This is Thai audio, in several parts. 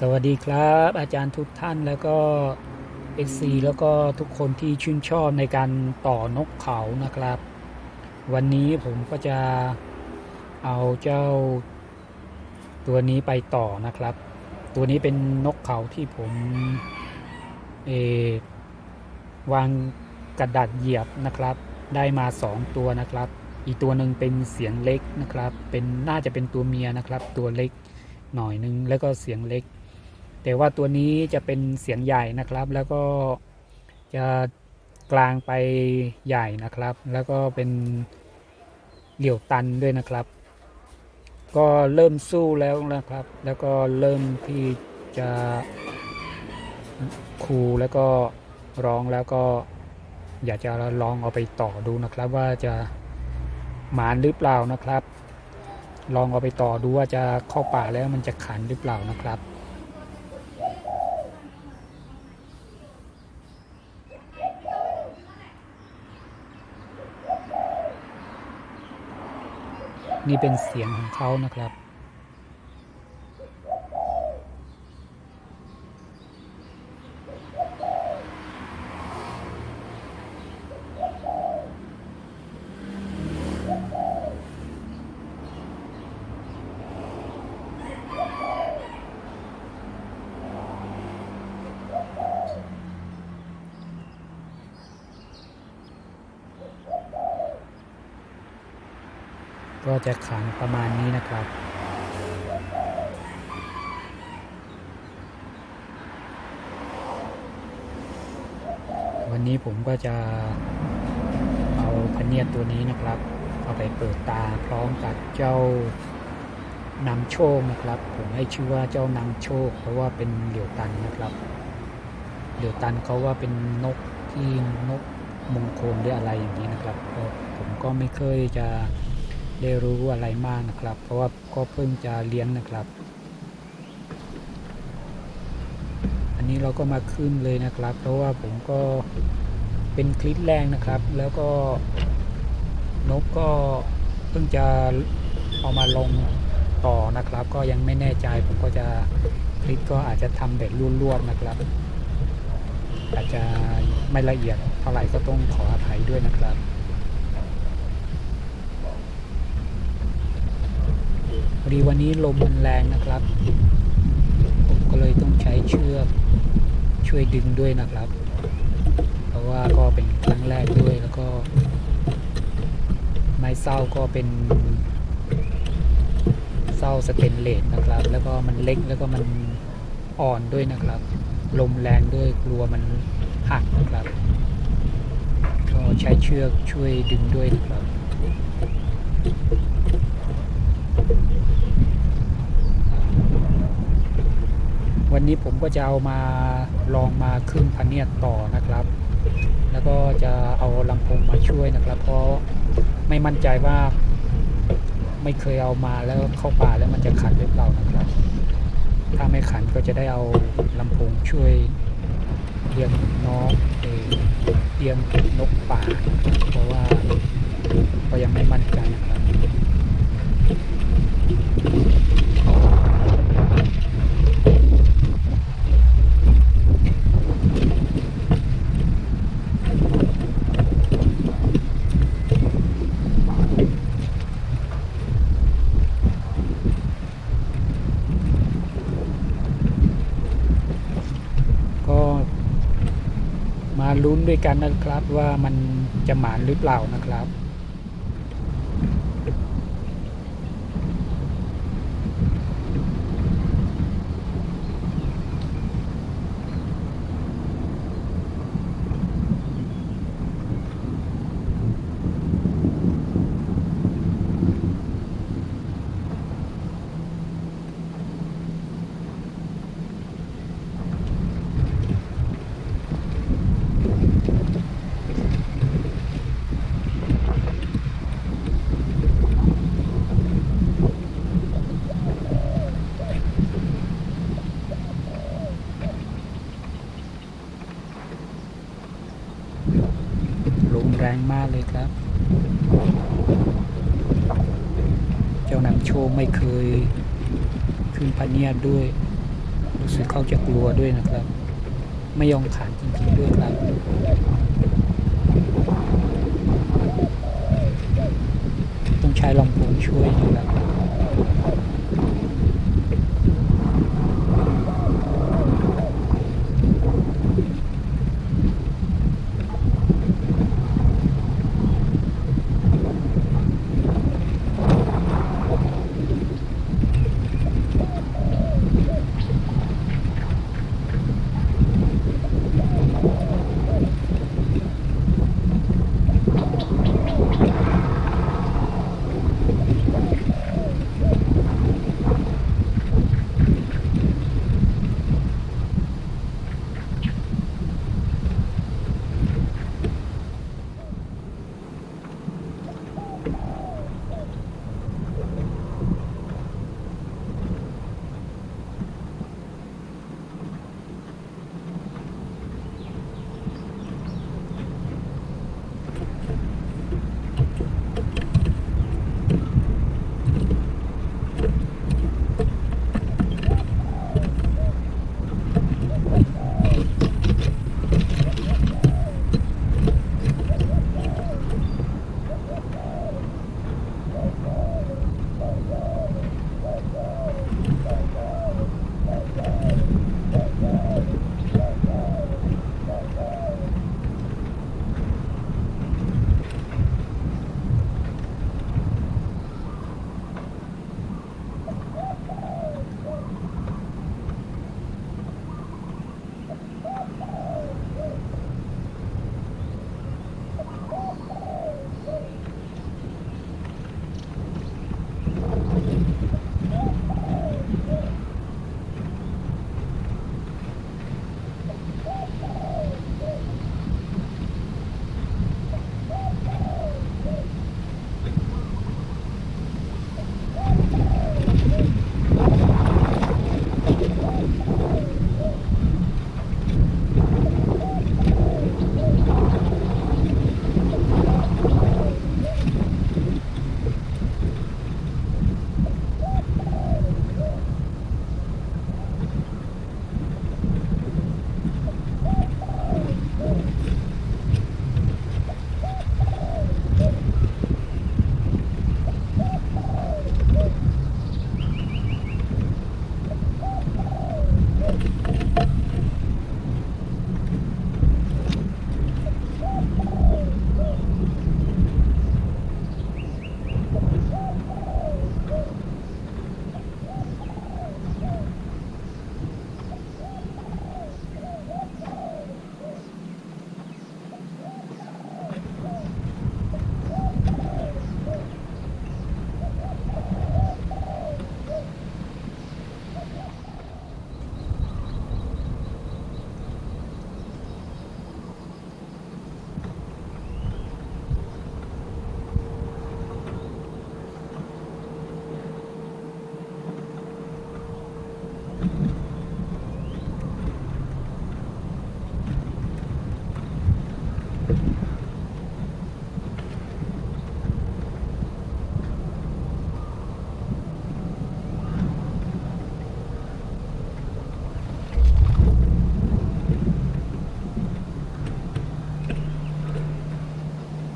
สวัสดีครับ อาจารย์ทุกท่านแล้วก็เอซีแล้วก็ทุกคนที่ชื่นชอบในการต่อนกเขานะครับ วันนี้ผมก็จะเอาเจ้า ตัวนี้ไปต่อนะครับ ตัวนี้เป็นนกเขาที่ผมเออวางกระดาษเหยียบนะครับ ได้มาสองตัวนะครับ อีกตัวหนึ่งเป็นเสียงเล็กนะครับ เป็นน่าจะเป็นตัวเมียนะครับ ตัวเล็กหน่อยนึงแล้วก็เสียงเล็ก แต่ว่าตัวนี้จะเป็นเสียงใหญ่นะครับ แล้วก็จะกลางไปใหญ่นะครับ แล้วก็เป็นเหลี่ยวตันด้วยนะครับ ก็เริ่มสู้แล้วนะครับ แล้วก็เริ่มที่จะคูแล้วก็ร้องแล้วก็อยากจะลองเอาไปต่อดูนะครับว่าจะหมานหรือเปล่านะครับ ลองเอาไปต่อดูว่าจะเข้าป่าแล้วมันจะขันหรือเปล่านะครับ นี่เป็นเสียงของเขานะครับ ก็ จะขังประมาณนี้นะครับ วันนี้ผมก็จะเอาพเนียดตัวนี้นะครับ เอาไปเปิดตาพร้อมกับเจ้านำโชคนะครับ ผมให้ชื่อว่าเจ้านำโชค เพราะว่าเป็นเหลียวตันนะครับ เหลียวตันเขาว่าเป็นนกที่นกมงคลหรืออะไรอย่างนี้นะครับ ผมก็ไม่เคยจะ ได้รู้อะไรมากนะครับ เพราะว่าก็เพิ่งจะเลี้ยงนะครับ อันนี้เราก็มาขึ้นเลยนะครับ เพราะว่าผมก็เป็นคลิปแรกนะครับ แล้วก็นกก็เพิ่งจะเอามาลงต่อนะครับ ก็ยังไม่แน่ใจผมก็จะคลิปก็อาจจะทำแบบรวดๆนะครับ อาจจะไม่ละเอียดเท่าไหร่ก็ต้องขออภัยด้วยนะครับ พอดีวันนี้ลมมันแรงนะครับ ผมก็เลยต้องใช้เชือกช่วยดึงด้วยนะครับ เพราะว่าก็เป็นครั้งแรกด้วยแล้วก็ ไม้เศร้าก็เป็นเศร้าสเตนเลสนะครับ แล้วก็มันเล็กแล้วก็มันอ่อนด้วยนะครับ ลมแรงด้วยกลัวมันหักนะครับ ก็ใช้เชือกช่วยดึงด้วยนะครับ วันนี้ผมก็จะเอามาลองมาขึ้นพะเนียดต่อนะครับ แล้วก็จะเอาลำโพงมาช่วยนะครับ เพราะไม่มั่นใจว่าไม่เคยเอามาแล้วเข้าป่าแล้วมันจะขันหรือเปล่านะครับ ถ้าไม่ขันก็จะได้เอาลำโพงช่วยเลี้ยงน้องเอเลี้ยงนกป่า เพราะว่าก็ยังไม่มั่นใจนะครับ ก็มา ลุ้นด้วยกันนะครับว่ามันจะหมานหรือเปล่านะครับ ลม แรงมากเลยครับ เจ้านำโชคไม่เคยขึ้นพะเนียดด้วย รู้เขาจะกลัวด้วยนะครับ ไม่ยอมขานจริงๆด้วยครับต้องใช้ลำโพงช่วยนะครับ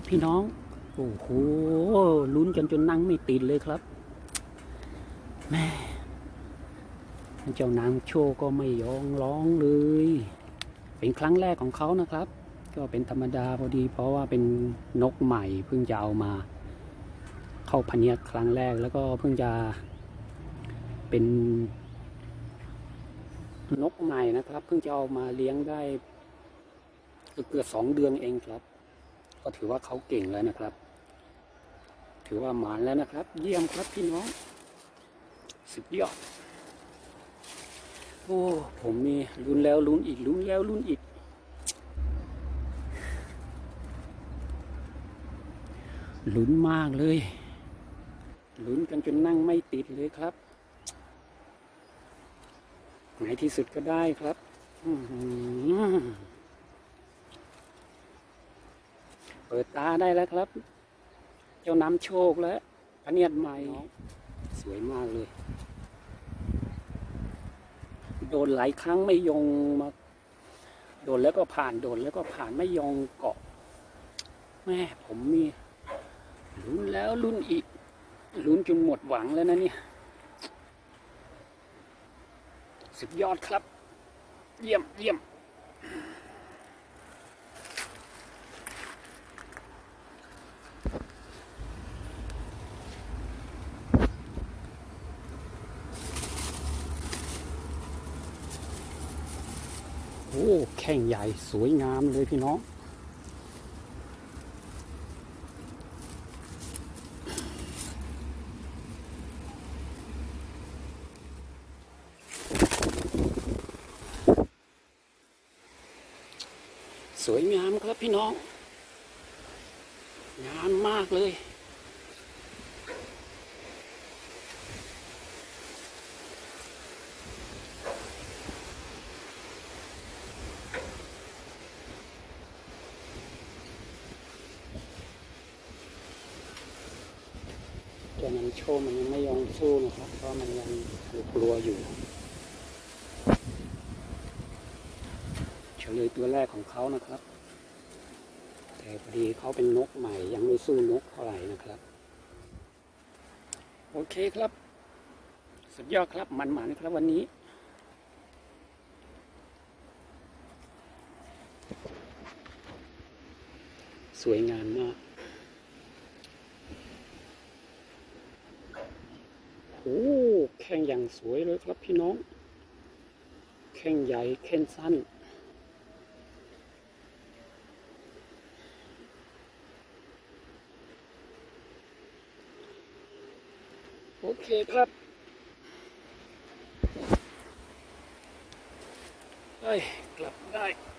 ครับพี่น้อง โอ้โหลุ้นกันจนนั่งไม่ติดเลยครับแม่เจ้านางโชก็ไม่ยองร้องเลย เป็นครั้งแรกของเขานะครับ ก็เป็นธรรมดาพอดี เพราะว่าเป็นนกใหม่เพิ่งจะเอามา เข้าพเนียครั้งแรกแล้วก็เพิ่งจะเป็นนกใหม่นะครับ เพิ่งจะเอามาเลี้ยงได้เกือบสองเดือนเองครับ ก็ถือว่าเขาเก่งแล้วนะครับ ถือว่าหมานแล้วนะครับ เยี่ยมครับพี่น้อง สุดยอด โอ้ ผมมีลุ้นแล้วลุ้นอีกลุ้นแล้วลุ้นอีก ลุ้นมากเลยลุ้นกันจนนั่งไม่ติดเลยครับในที่สุดก็ได้ครับ อือหือ เปิดตาได้แล้วครับ เจ้าน้ำโชคและพระเนียดใหม่ สวยมากเลย โดนหลายครั้งไม่ยงมา โดนแล้วก็ผ่านโดนแล้วก็ผ่านไม่ยองเกาะ แม่ผมมีลุ้นแล้วลุ้นอีกลุ้นจนหมดหวังแล้วนะเนี่ยสุดยอดครับ เยี่ยมเยี่ยม โอ้แข่ง ใหญ่สวยงามเลยพี่น้อง สวยงามครับพี่น้อง งามมากเลย ก้มันยังไม่ยอมสู้นะครับ เพราะมันยังกลัวอยู่เฉลยตัวแรกของเขานะครับ แต่พอดีเขาเป็นนกใหม่ยังไม่สู้นกเท่าไหร่นะครับ โอเคครับ สุดยอดครับมันหมานะครับวันนี้สวยงามมาก โอ้แข้งอย่างสวยเลยครับพี่น้อง แข้งใหญ่แข้งสั้น โอเคครับเอ้ยกลับได้